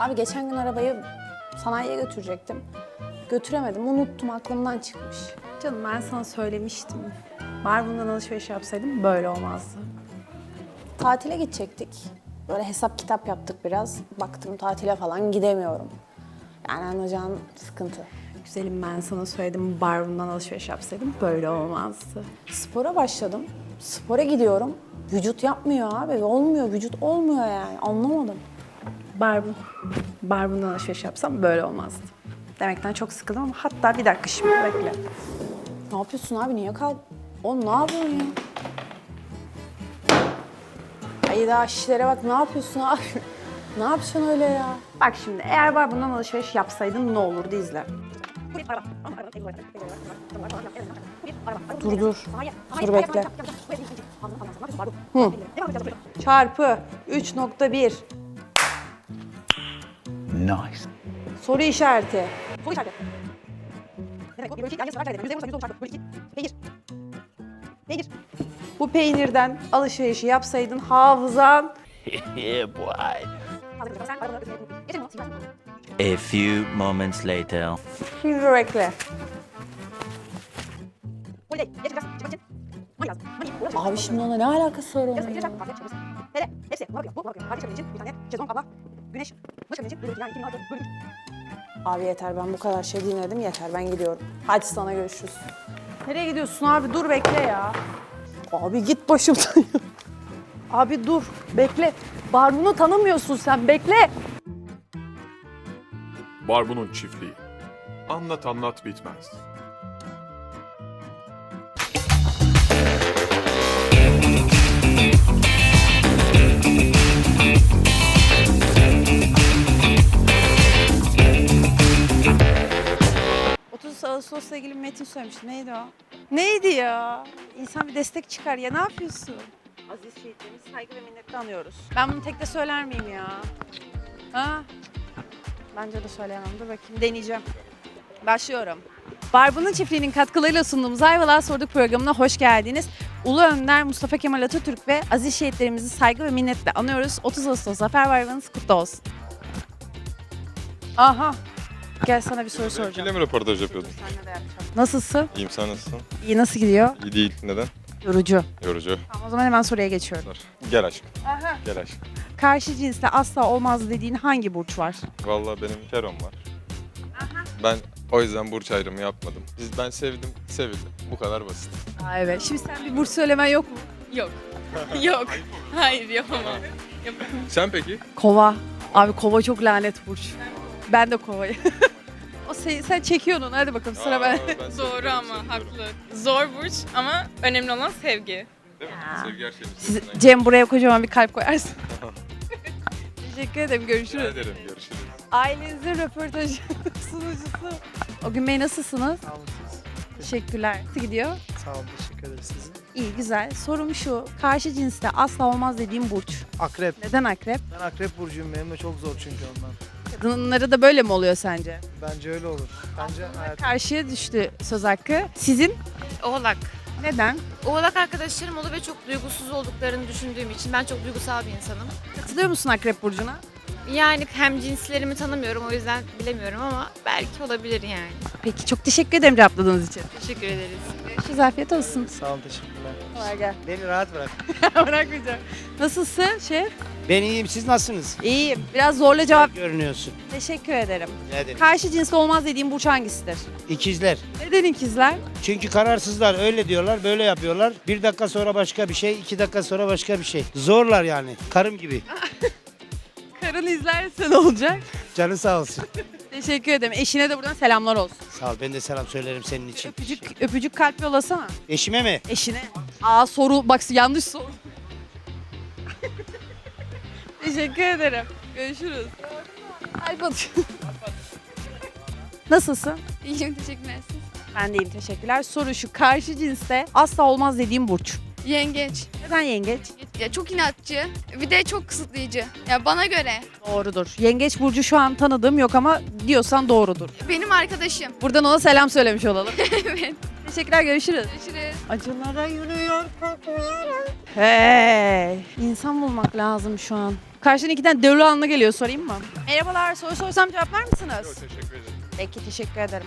Abi geçen gün arabayı sanayiye götürecektim. Götüremedim, unuttum, aklımdan çıkmış. Canım ben sana söylemiştim. Var bundan alışveriş yapsaydım böyle olmazdı. Tatile gidecektik. Böyle hesap kitap yaptık biraz. Baktım tatile falan gidemiyorum. Yani anlayacağın sıkıntı. Güzelim ben sana söyledim bar bundan alışveriş yapsaydım böyle olmazdı. Spora başladım. Spora gidiyorum. Vücut yapmıyor abi. Olmuyor. Vücut olmuyor yani. Anlamadım. Barbun. Barbun'dan alışveriş yapsam böyle olmazdı. Demekten çok sıkıldım ama hatta bir dakika şimdi bekle. Ne yapıyorsun abi? Niye kal? Oğlum ne yapıyorsun ya? Ay daha şişlere bak ne yapıyorsun abi? ne yapıyorsun öyle ya? Bak şimdi eğer Barbun'dan alışveriş yapsaydın ne olurdu izle. Dur dur. Dur bekle. Hı. Çarpı 3.1 Nice. Soru işareti. Soru işareti. Bu bölü iki. Peynir. Bu peynirden alışverişi yapsaydın hafızan boy. A few moments later. Şimdi bekle. Abi şimdi ona ne alakası var onun. Hepsi. Buna bakıyor. Bu bakıyor. Harika çıkabildiğin için bir tane şezlong abla. Güneş. Buna çıkabildiğin için bölü iki. Yani 2006 bölü üç. Abi yeter ben bu kadar şey dinledim yeter ben gidiyorum. Hadi sana görüşürüz. Nereye gidiyorsun abi dur bekle ya. Abi git başımdan. Abi dur bekle. Barbun'u tanımıyorsun sen bekle. Barbun'un çiftliği. Anlat anlat bitmez. Ağustos'la ilgili bir metin söylemişti. Neydi o? Neydi ya? İnsan bir destek çıkar ya. Ne yapıyorsun? Aziz şehitlerimizi saygı ve minnetle anıyoruz. Ben bunu tek de söyler miyim ya? Ha? Bence de söyleyemem. Dur bakayım. Deneyeceğim. Başlıyorum. Barbun'un çiftliğinin katkılarıyla sunduğumuz Ayvalık'a Sorduk programına hoş geldiniz. Ulu Önder Mustafa Kemal Atatürk ve aziz şehitlerimizi saygı ve minnetle anıyoruz. 30 Ağustos Zafer Bayramınız kutlu olsun. Aha. Gel sana bir soru soracağım. Benimkiyle mi röportaj yapıyordun? Seninle de yapacağım. Nasılsın? İyiyim sen nasılsın? İyi nasıl gidiyor? İyi değil. Neden? Yorucu. Yorucu. Tamam o zaman hemen soruya geçiyorum. Gel aşkım. Gel aşkım. Karşı cinsle asla olmaz dediğin hangi burç var? Vallahi benim kerom var. Ben o yüzden burç ayrımı yapmadım. Biz ben sevdim, sevildim. Bu kadar basit. Aa, evet. Şimdi sen bir burç söylemen yok mu? Yok. yok. Hayır yapamam. Sen peki? Kova. Abi kova çok lanet burç. Ben de kovayım. o sen, sen çekiyordun. Hadi bakalım sıra Aa, ben. ben Doğru seviyorum, ama seviyorum. haklı. Zor burç ama önemli olan sevgi. Değil mi? Sevgi her şeyin Siz, üstesinden Cem buraya kocaman bir kalp koyarsın. Teşekkür ederim. gelir. Görüşürüz. Rica ederim. Görüşürüz. Ailenizin röportajı sunucusu. O gün Bey nasılsınız? Sağ olun siz. Teşekkürler. Nasıl gidiyor? Sağ olun teşekkür ederiz size. İyi güzel. Sorum şu. Karşı cinsle asla olmaz dediğim burç. Akrep. Neden akrep? Ben akrep burcuyum benim de çok zor çünkü ondan. Kadınlara da böyle mi oluyor sence? Bence öyle olur. Bence hayat Karşıya düştü söz hakkı. Sizin Oğlak. neden? Oğlak arkadaşlarım oldu ve çok duygusuz olduklarını düşündüğüm için ben çok duygusal bir insanım. Katılıyor musun akrep burcuna? Yani hem cinslerimi tanımıyorum o yüzden bilemiyorum ama belki olabilir yani. Peki çok teşekkür ederim cevapladığınız için. Teşekkür ederiz. Görüşürüz afiyet olsun. sağ olun teşekkürler. Kolay gel. Beni rahat bırak. Bırakmayacağım. Nasılsın şef? Ben iyiyim, siz nasılsınız? İyiyim. Biraz zorla cevap. Görünüyorsun. Teşekkür ederim. Ne ederim? Karşı cinsle olmaz dediğim burç hangisidir? İkizler. Neden ikizler? Çünkü kararsızlar, öyle diyorlar, böyle yapıyorlar. Bir dakika sonra başka bir şey, iki dakika sonra başka bir şey. Zorlar yani, karım gibi. Karın izlerse ne olacak? Canı sağ olsun. Teşekkür ederim. Eşine de buradan selamlar olsun. Sağ ol, ben de selam söylerim senin için. Öpücük, öpücük kalp yollasana. Eşime mi? Eşine. Aa soru bak yanlış soru. Teşekkür ederim. Görüşürüz. Kalp atıyor. Nasılsın? İyiyim teşekkürler siz. Ben de iyiyim teşekkürler. Soru şu karşı cinste asla olmaz dediğim burç. Yengeç. Neden yengeç? Ya çok inatçı. Bir de çok kısıtlayıcı. Ya bana göre. Doğrudur. Yengeç burcu şu an tanıdığım yok ama diyorsan doğrudur. Benim arkadaşım. Buradan ona selam söylemiş olalım. evet. Teşekkürler görüşürüz. Görüşürüz. Acılara yürüyor kokuyorum. Hey! İnsan bulmak lazım şu an. Karşıdan iki tane anına geliyor sorayım mı? Merhabalar soru sorsam cevaplar mısınız? Yok teşekkür ederim. Peki teşekkür ederim.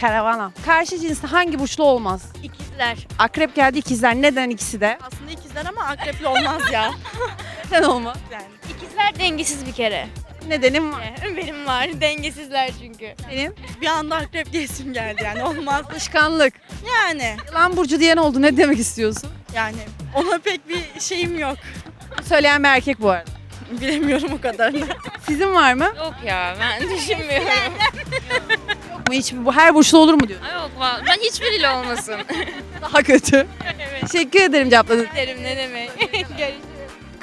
Karavana. Karşı cinste hangi burçlu olmaz? İkizler. Akrep geldi ikizler. Neden ikisi de? Aslında ikizler ama akrepli olmaz ya. Neden olmaz? yani. İkizler dengesiz bir kere. Nedenim var. Benim var. Dengesizler çünkü. Senin? Bir anda akrep diyesim geldi yani olmaz. Alışkanlık. Yani. Yılan burcu diyen oldu. Ne demek istiyorsun? Yani ona pek bir şeyim yok. Söyleyen bir erkek bu arada. Bilemiyorum o kadarını. Sizin var mı? Yok ya ben düşünmüyorum. Yok mu? Hiç bu her burçlu olur mu diyor. Yok ben hiçbiriyle olmasın. Daha kötü. Teşekkür ederim cevapladığınız. Derim ne demek.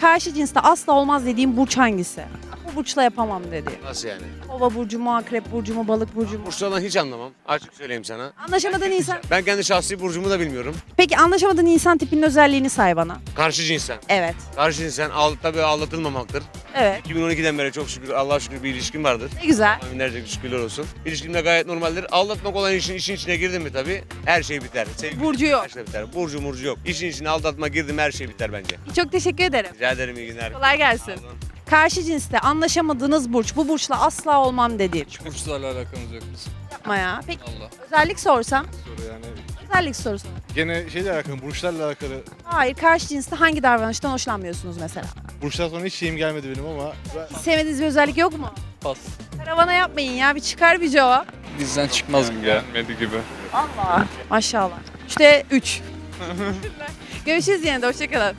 Karşı cinste asla olmaz dediğim burç hangisi? Bu burçla yapamam dedi. Nasıl yani? Kova burcu mu, akrep burcu mu, balık burcu mu? Burçlardan hiç anlamam. Açık söyleyeyim sana. Anlaşamadığın insan... Ben kendi şahsi burcumu da bilmiyorum. Peki anlaşamadığın insan tipinin özelliğini say bana. Karşı cinsten. Evet. Karşı cinsten al, tabii aldatılmamaktır. Evet. 2012'den beri çok şükür Allah'a şükür bir ilişkim vardır. Ne güzel. Binlerce şükürler olsun. İlişkim de gayet normaldir. Aldatmak olan işin, işin içine girdin mi tabii her şey biter. Sevgi Burcu yok. başta biter. Burcu murcu yok. İşin içine aldatma girdim her şey biter bence. Çok teşekkür ederim. Rica ederim iyi günler. Kolay gelsin. Karşı cinste anlaşamadığınız burç, bu burçla asla olmam dediğin. Burçlarla alakamız yok bizim. Yapma ya. Peki Allah özellik sorsam? soru yani. Özellik sorusu. Gene şeyle alakalı, burçlarla alakalı. Hayır, karşı cinste hangi davranıştan hoşlanmıyorsunuz mesela? Burçlar sonra hiç şeyim gelmedi benim ama. Hiç sevmediğiniz bir özellik yok mu? Pas. Karavana yapmayın ya, bir çıkar bir cevap. Bizden çıkmaz gibi. Gelmedi gibi. Allah. Maşallah. İşte 3. Görüşürüz yine de, hoşçakalın.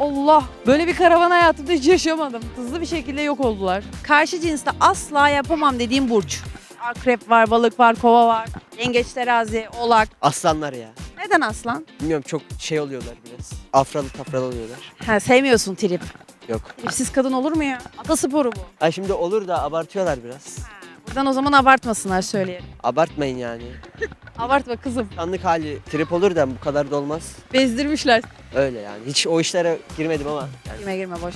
Allah, böyle bir karavan hayatımda hiç yaşamadım. Hızlı bir şekilde yok oldular. Karşı cinste asla yapamam dediğim burç. Akrep var, balık var, kova var. Yengeç, terazi, oğlak. Aslanlar ya. Neden aslan? Bilmiyorum çok şey oluyorlar biraz. Afralı tafralı oluyorlar. Ha, sevmiyorsun trip. Yok. Tripsiz kadın olur mu ya? Atasporu bu. Ay şimdi olur da abartıyorlar biraz. Buradan o zaman abartmasınlar söyleyelim. Abartmayın yani. Abartma kızım. Anlık hali trip olur da bu kadar da olmaz. Bezdirmişler. Öyle yani. Hiç o işlere girmedim ama yani Girme girme boş. ver.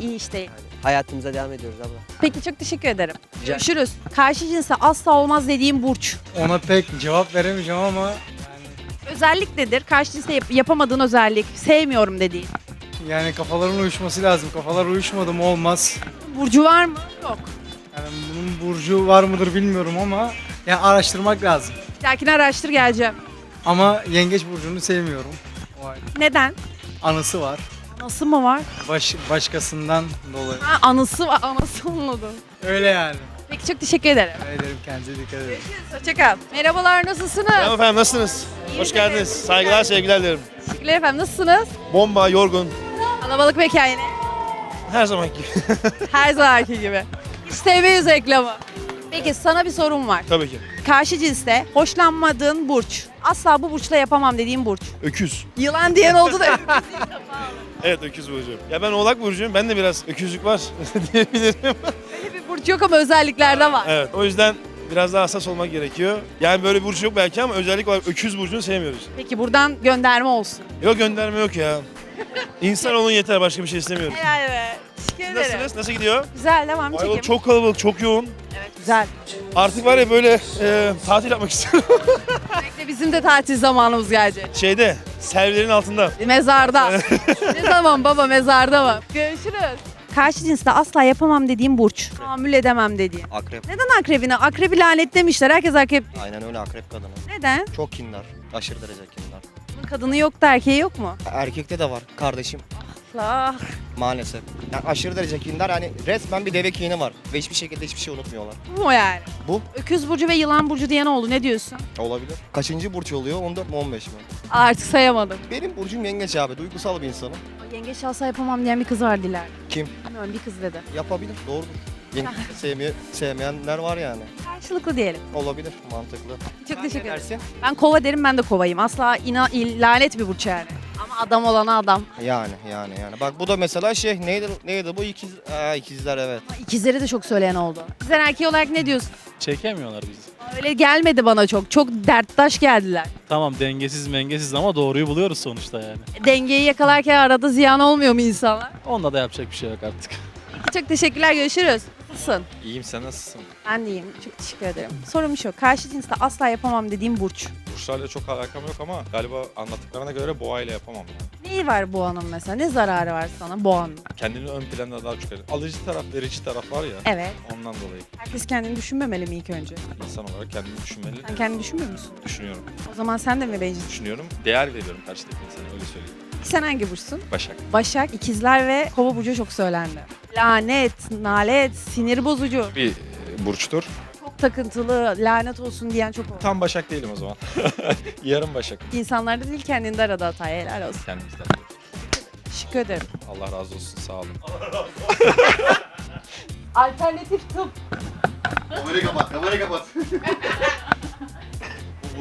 İyi iş değil. hayatımıza devam ediyoruz abla. Peki çok teşekkür ederim. Rica- Görüşürüz. Karşı cinse asla olmaz dediğim burç. Ona pek cevap veremeyeceğim ama Özellik nedir? Karşı cinste yap- yapamadığın özellik. Sevmiyorum dediğin. yani kafaların uyuşması lazım. Kafalar uyuşmadı mı olmaz. Burcu var mı? Yok. Yani bunun burcu var mıdır bilmiyorum ama yani araştırmak lazım. Bir dahakine araştır geleceğim. Ama yengeç burcunu sevmiyorum. O ayrı. Neden? Anısı var. Nasıl mı var? Baş, başkasından dolayı. Ha, anısı var. Anısı anladım. Öyle yani. Peki çok teşekkür ederim. Rica ederim kendinize dikkat edin. Hoşçakal. Merhabalar nasılsınız? efendim nasılsınız? Hoş geldiniz. Saygılar, sevgiler dilerim. Teşekkürler efendim nasılsınız? Bomba, yorgun. Kalabalık mekan yine. Her zamanki gibi. Her zamanki gibi. Sevmeyiz reklamı. Peki sana bir sorum var. Tabii ki. Karşı cinste hoşlanmadığın burç. Asla bu burçla yapamam dediğim burç. Öküz. Yılan diyen oldu da. Evet öküz burcu. Ya ben oğlak burcuyum. Ben de biraz öküzlük var diyebilirim. Böyle bir burç yok ama özelliklerde var. evet o yüzden biraz daha hassas olmak gerekiyor. Yani böyle bir burç yok belki ama özellik olarak öküz burcunu sevmiyoruz. Peki buradan gönderme olsun. Yok gönderme yok ya. İnsan olun yeter başka bir şey istemiyorum. Helal be. Teşekkür ederim. Nasılsınız? Nasıl gidiyor? Güzel devam çekim. çok kalabalık, çok yoğun. Güzel. Artık var ya böyle e, tatil yapmak istiyorum. Bekle bizim de tatil zamanımız gelecek. Şeyde, servilerin altında. Mezarda. ne zaman baba mezarda mı? Görüşürüz. Karşı cinste asla yapamam dediğim burç. Tahammül edemem dediğim. Akrep. Neden akrebine? Akrebi lanetlemişler. Herkes akrep. Aynen öyle akrep kadını. Neden? Çok kindar. Aşırı derece kindar. Bunun kadını yok da erkeği yok mu? Erkekte de var kardeşim. La. Maalesef. Yani aşırı derece kindar. Yani resmen bir deve kini var. Ve hiçbir şekilde hiçbir şey unutmuyorlar. Bu mu yani? Bu. Öküz burcu ve yılan burcu diyen oldu. Ne diyorsun? Olabilir. Kaçıncı burç oluyor? 14 mi 15 mi? Artık sayamadım. Benim burcum yengeç abi. Duygusal bir insanım. Yengeç alsa yapamam diyen bir kız var Diler. Kim? Bilmiyorum bir kız dedi. Yapabilir. Doğrudur. Yengeç sevmeye, sevmeyenler var yani. Karşılıklı diyelim. Olabilir. Mantıklı. Çok teşekkür ederim. Dersin? Ben kova derim ben de kovayım. Asla ina, il- lanet bir burç yani. Ama adam olana adam. Yani yani yani. Bak bu da mesela şey neydi neydi bu ikiz Aa, ikizler evet. Ama ikizleri de çok söyleyen oldu. Sen erkeği olarak ne diyorsun? Çekemiyorlar bizi. Öyle gelmedi bana çok. Çok derttaş geldiler. Tamam dengesiz mengesiz ama doğruyu buluyoruz sonuçta yani. Dengeyi yakalarken arada ziyan olmuyor mu insanlar? Onunla da yapacak bir şey yok artık. Çok teşekkürler. Görüşürüz. Nasılsın? İyiyim sen nasılsın? Ben de iyiyim. Çok teşekkür ederim. Sorum şu. Karşı cinsle asla yapamam dediğim burç. Burçlarla çok alakam yok ama galiba anlattıklarına göre boğa ile yapamam. Yani. Neyi var boğanın mesela? Ne zararı var sana boğanın? Kendini ön planda daha çok Alıcı taraf, verici taraf var ya. Evet. Ondan dolayı Herkes kendini düşünmemeli mi ilk önce? insan olarak kendini düşünmeli. Sen kendini düşünmüyor musun? Düşünüyorum. O zaman sen de mi bencilsin? Düşünüyorum. Değer veriyorum karşıdaki insana öyle söyleyeyim. Sen hangi burçsun? Başak. Başak, ikizler ve kova burcu çok söylendi. Lanet, nalet, sinir bozucu, Bir e, burçtur. çok takıntılı, lanet olsun diyen çok oldu. Tam Başak değilim o zaman. Yarım Başak. İnsanlarda değil kendinde arada hatayı helal olsun. Kendimizden. Teşekkür ederim. Allah razı olsun sağ olun. Alternatif tıp. Kamerayı kapat, kamerayı kapat.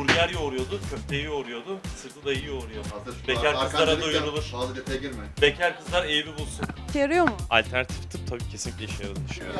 Bu burger yoğuruyordu, köfteyi yoğuruyordu, sırtı da iyi yoğuruyor. Bekar kızlara doyurulur. Fazla detaya girme. Bekar kızlar evi bulsun. İşe yarıyor mu? Alternatif tıp tabii kesinlikle işe yaradığını düşünüyorum.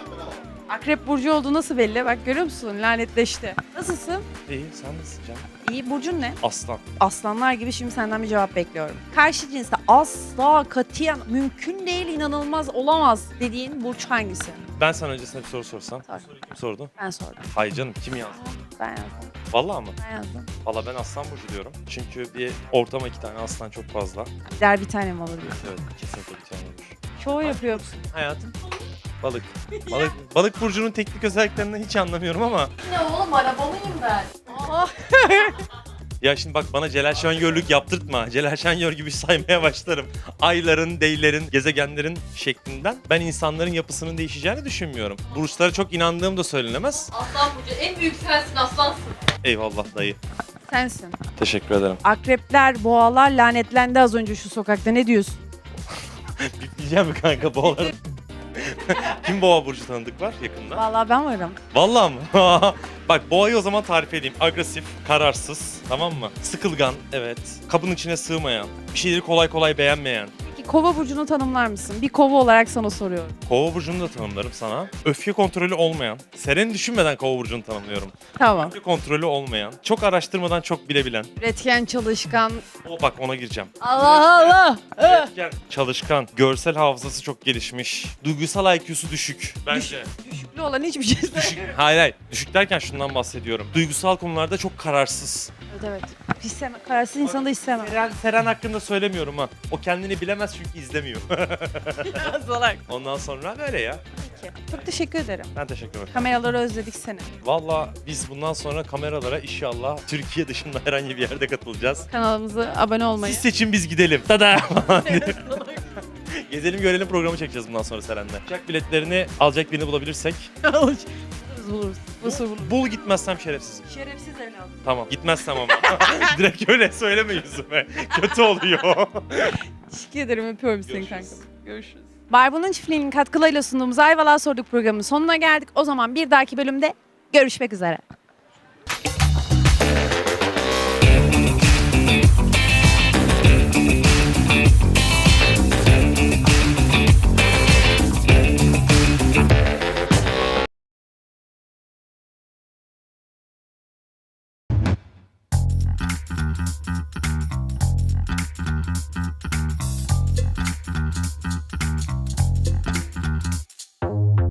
Akrep burcu olduğu nasıl belli? Bak görüyor musun? Lanetleşti. Nasılsın? İyi, sen nasılsın canım? İyi. Burcun ne? Aslan. Aslanlar gibi şimdi senden bir cevap bekliyorum. Karşı cinsle asla katiyen mümkün değil, inanılmaz olamaz dediğin burç hangisi? Ben sana öncesinde bir soru sorsam. Sor. Kim sordu? Ben sordum. Hayır canım, kim yazdı? Ben yazdım. Vallahi mı? Ben yazdım. Valla ben aslan burcu diyorum. Çünkü bir ortama iki tane aslan çok fazla. Der bir tane mi olur. Evet, kesinlikle bir tane olur. Çoğu yapıyor. Hayatım. Balık. Balık, balık burcunun teknik özelliklerinden hiç anlamıyorum ama Ne oğlum araba mıyım ben? ya şimdi bak bana Celal Şengörlük yaptırtma. Celal Şengör gibi saymaya başlarım. Ayların, deylerin, gezegenlerin şeklinden ben insanların yapısının değişeceğini düşünmüyorum. Burçlara çok inandığım da söylenemez. Aslan burcu. En büyük sensin aslansın. Eyvallah dayı. Sensin. Teşekkür ederim. Akrepler, boğalar lanetlendi az önce şu sokakta. Ne diyorsun? Bipleyeceğim mi kanka boğaları? Kim boğa burcu tanıdık var yakında? Vallahi ben varım. Vallahi mı? Bak boğayı o zaman tarif edeyim. Agresif, kararsız, tamam mı? Sıkılgan, evet. Kabın içine sığmayan, bir şeyleri kolay kolay beğenmeyen. Peki kova burcunu tanımlar mısın? Bir kova olarak sana soruyorum. Kova burcunu da tanımlarım sana. Öfke kontrolü olmayan, Seren'i düşünmeden kova burcunu tanımlıyorum. Tamam. Öfke kontrolü olmayan, çok araştırmadan çok bilebilen. Üretken, çalışkan. O bak ona gireceğim. Allah Allah. Üretken, çalışkan, görsel hafızası çok gelişmiş, duygusal IQ'su düşük. Bence. Düşüklü olan hiçbir şey Düşük. Hayır hayır. Düşük derken şundan bahsediyorum. Duygusal konularda çok kararsız. Evet evet. İstemem. Kararsız insanı da istemem. Seren, Seren hakkında söylemiyorum ha. O kendini bilemez çünkü izlemiyor. Salak. Ondan sonra böyle ya. Peki. Çok teşekkür ederim. Ben teşekkür ederim. Kameraları özledik seni. Valla biz bundan sonra kameralara inşallah Türkiye dışında herhangi bir yerde katılacağız. Kanalımıza abone olmayı. Siz seçin biz gidelim. Tada! Gezelim görelim programı çekeceğiz bundan sonra Seren'le. Uçak biletlerini alacak birini bulabilirsek. Buluruz buluruz. Buluruz. Bul gitmezsem şerefsizim. Şerefsiz evladım. Tamam gitmezsem ama. Direkt öyle söyleme yüzüme. Kötü oluyor. Teşekkür ederim. Öpüyorum seni kanka. Görüşürüz. Barbun'un çiftliğinin katkılarıyla sunduğumuz Ayvalık'a sorduk programının sonuna geldik. O zaman bir dahaki bölümde görüşmek üzere.